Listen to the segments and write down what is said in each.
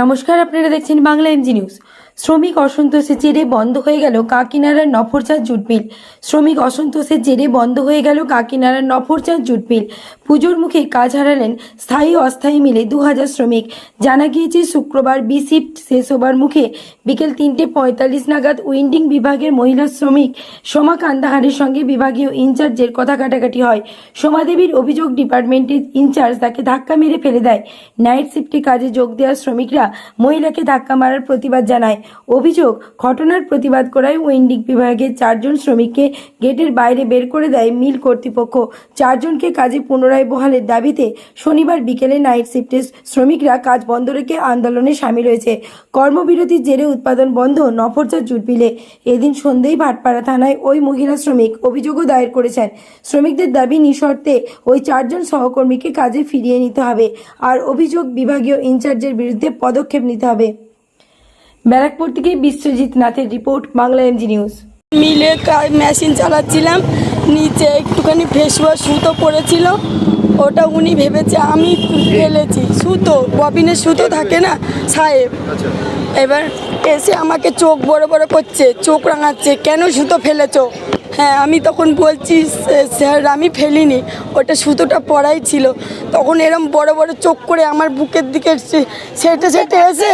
নমস্কার, আপনারা দেখছেন বাংলা এমজি নিউজ। শ্রমিক অসন্তোষের জেরে বন্ধ হয়ে গেল কাকিনাড়ার নফরচাঁদ জুট মিল। শ্রমিক অসন্তোষের জেরে বন্ধ হয়ে গেল কাকিনাড়ার নফরচাঁদ জুট মিল। পুজোর মুখে কাজ হারালেন স্থায়ী অস্থায়ী মিলে দু হাজার শ্রমিক। জানা গিয়েছে, শুক্রবার বি শিফট শেষ হবার মুখে বিকেল তিনটে পঁয়তাল্লিশ নাগাদ উইন্ডিং বিভাগের মহিলা শ্রমিক সোমা কান্দাহারের সঙ্গে বিভাগীয় ইনচার্জের কথা কাটাকাটি হয়। সোমাদেবীর অভিযোগ ডিপার্টমেন্টের ইনচার্জ তাকে ধাক্কা মেরে ফেলে দেয়। নাইট শিফটে কাজে যোগ দেওয়া শ্রমিকরা মহিলাকে ধাক্কা মারার প্রতিবাদ জানায়। অভিযোগ, ঘটনার প্রতিবাদ করায় উইন্ডিং বিভাগের চারজন শ্রমিককে গেটের বাইরে বের করে দেয় মিল কর্তৃপক্ষ। চারজনকে কাজে পুনরায় বহালের দাবিতে শনিবার বিকেলে নাইট শিফটে শ্রমিকরা কাজ বন্ধ রেখে আন্দোলনে সামিল হয়েছে। কর্মবিরতির জেরে উৎপাদন বন্ধ নফরচার জুট মিলে এদিন সন্ধ্যেই ভাটপাড়া থানায় ওই মহিলা শ্রমিক অভিযোগও দায়ের করেছেন। শ্রমিকদের দাবি নিঃশর্তে ওই চারজন সহকর্মীকে কাজে ফিরিয়ে নিতে হবে। আর অভিযোগ, বিভাগীয় ইনচার্জের বিরুদ্ধে পদক্ষেপ নিতে হবে। ব্যারাকপুর থেকে বিশ্বজিৎ নাথের রিপোর্ট, বাংলা এমজি নিউজ। মিলে মেশিন চালাচ্ছিলাম, নিচে একটুখানি ফেস ওয়াশ সুতো পড়েছিল, ওটা উনি ভেবেছে আমি ফেলেছি। সুতো, ববিনের সুতো থাকে না, সাহেব? এবার এসে আমাকে চোখ বড় বড় করছে, চোখ রাঙাচ্ছে, কেন সুতো ফেলেছো? হ্যাঁ আমি তখন বলছি "স্যার, আমি ফেলিনি। ওটা সুতোটা পড়াই ছিল। তখন এরম বড় বড় চোখ করে আমার বুকের দিকে সেটে সেটে এসে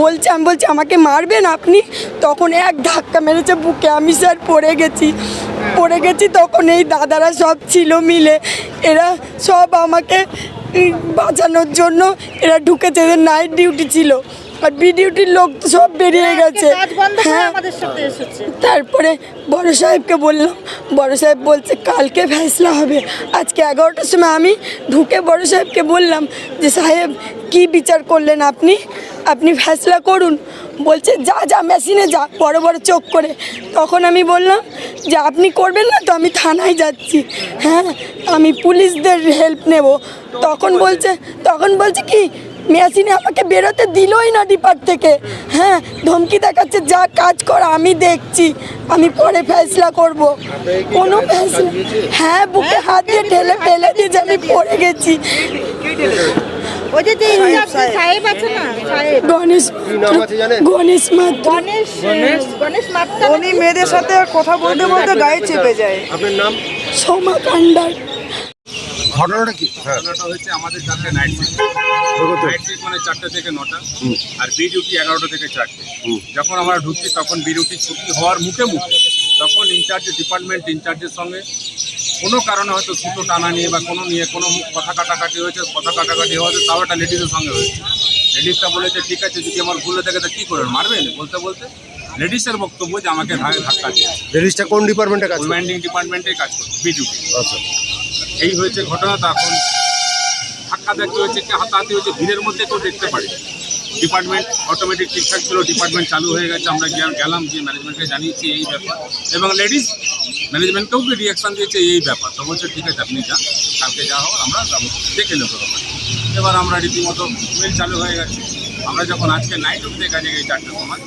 বলছে আমি বলছি আমাকে মারবেন আপনি? তখন এক ধাক্কা মেরেছে বুকে। আমি স্যার পড়ে গেছি। পড়ে গেছি তখন এই দাদারা সব ছিল মিলে। এরা সব আমাকে বাঁচানোর জন্য এরা ঢুকেছে। নাইট ডিউটি ছিল। আর বি ডিউটির লোক তো সব বেরিয়ে গেছে। হ্যাঁ। আমাদের সাথে তারপরে বড় সাহেবকে বললাম বড় সাহেব বলছে কালকে ফেসলা হবে। আজকে এগারোটার সময় আমি ঢুকে বড় সাহেবকে বললাম যে সাহেব কি বিচার করলেন আপনি? আপনি ফেসলা করুন। বলছে যা যা মেশিনে যা বড় বড় চোখ করে। তখন আমি বললাম যে আপনি করবেন না তো আমি থানায় যাচ্ছি। হ্যাঁ আমি পুলিশদের হেল্প নেব। তখন বলছে তখন বলছে কি মেশিনে আমাকে বেরোতে দিলই না ডিপার্ট থেকে। হ্যাঁ ধমকি দেখাচ্ছে যা কাজ কর আমি দেখছি। আমি পরে ফেসলা করব। কোনো ফেসলা হ্যাঁ বুকে হাত দিয়ে ঠেলে ফেলে দিয়েছে আমি পড়ে গেছি। মেয়েদের সাথে কথা বলতে বলতে গায়ে চেপে যায়। আপনার নাম? সোমা কান্ডার। ঘটনাটা কি? হ্যাঁ। ঘটনাটা হচ্ছে আমাদের চারটে নাইট শিফট। নাইট শিফট মানে চারটে থেকে নটা। আর বি ডিউটি এগারোটা থেকে চারটে। যখন আমরা ঢুকছি তখন বি ডিউটি ছুটি হওয়ার মুখে মুখে তখন ইনচার্জ ডিপার্টমেন্ট ইনচার্জের সঙ্গে কোনো কারণে হয়তো সুতো টানা নিয়ে বা কোনো নিয়ে কোনো কথা কাটাকাটি হয়েছে কথা কাটাকাটি হয়েছে তাও একটা লেডিসের সঙ্গে হয়েছে। লেডিসটা বলেছে ঠিক আছে যদি আমার ভুলে থাকে তা কী করবেন মারবেন বলতে বলতে লেডিসের বক্তব্য যে আমাকে ধাক্কা দিয়ে লেডিসটা কোন ডিপার্টমেন্টে কাজ করে ডিপার্টমেন্টে কাজ করছে বি ডিউটি আচ্ছা। এই হয়েছে ঘটনা তো এখন ধাক্কা দেখতে হয়েছে কি হাতাহাতি হয়েছে ভিড়ের মধ্যে কেউ দেখতে পারি। ডিপার্টমেন্ট অটোমেটিক ঠিকঠাক ছিল ডিপার্টমেন্ট চালু হয়ে গেছে আমরা গিয়ে- গেলাম যে ম্যানেজমেন্টকে জানিয়েছি এই ব্যাপার। এবং লেডিস ম্যানেজমেন্টকেও কি রিয়াকশান দিয়েছে এই ব্যাপার। তো বলছে ঠিক আছে আপনি যান কালকে যা হোক আমরা যাব দেখে নেব এবার আমরা রীতিমতো মেল চালু হয়ে গেছে। আমরা যখন আজকে নাইট উঠতে কাজে গেছি চারটের সময়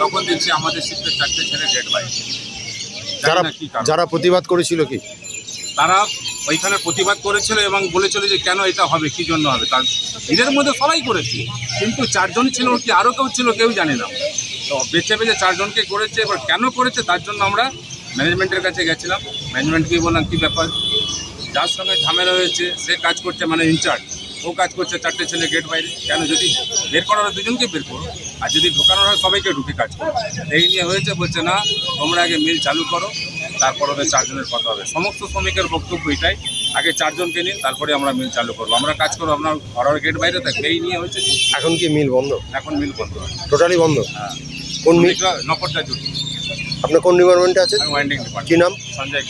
তখন দেখছি আমাদের শিফটের চারটে ছেলে ডেট বাইরে যারা কি যারা প্রতিবাদ করেছিল কি? তারা ওইখানে প্রতিবাদ করেছিল এবং বলেছিল যে কেন এটা হবে, কি জন্য হবে? তার নিজের মধ্যে সবাই করেছে, কিন্তু চারজন ছিল কি আরও কেউ ছিল কেউ জানে না। তো বেছে বেছে চারজনকে করেছে, এবার কেন করেছে তার জন্য আমরা ম্যানেজমেন্টের কাছে গেছিলাম। ম্যানেজমেন্টকে বললাম, কী ব্যাপার? যার সঙ্গে ঝামেলা হয়েছে, সে কাজ করছে মানে ইনচার্জ ও কাজ করছে চারটে ছেলে গেট বাইরে, কেন যদি বের করার দুজনকে বের করো, আর যদি ঢোকানোর হয় সবাইকে ঢুকে কাজ করো। এই নিয়ে হয়েছে, বলছে, না, তোমরা আগে মিল চালু করো তারপর ওদের চারজনের কথা হবে। সমস্ত শ্রমিকের বক্তব্য এটাই। আগে চারজনকে নিন তারপরে আমরা মিল চালু করব। আমরা কাজ করব আপনার ঘরের গেট বাইরে থাকবে এই নিয়ে হয়েছে এখন কি মিল বন্ধ? এখন মিল বন্ধ। টোটালি বন্ধ? হ্যাঁ। কোন মিল? শ্রমিকরা নকরটা জুটি আপনার কোন ডিপার্টমেন্টে আছে? ওয়াইন্ডিং ডিপার্টমেন্ট কি নাম? সঞ্জয়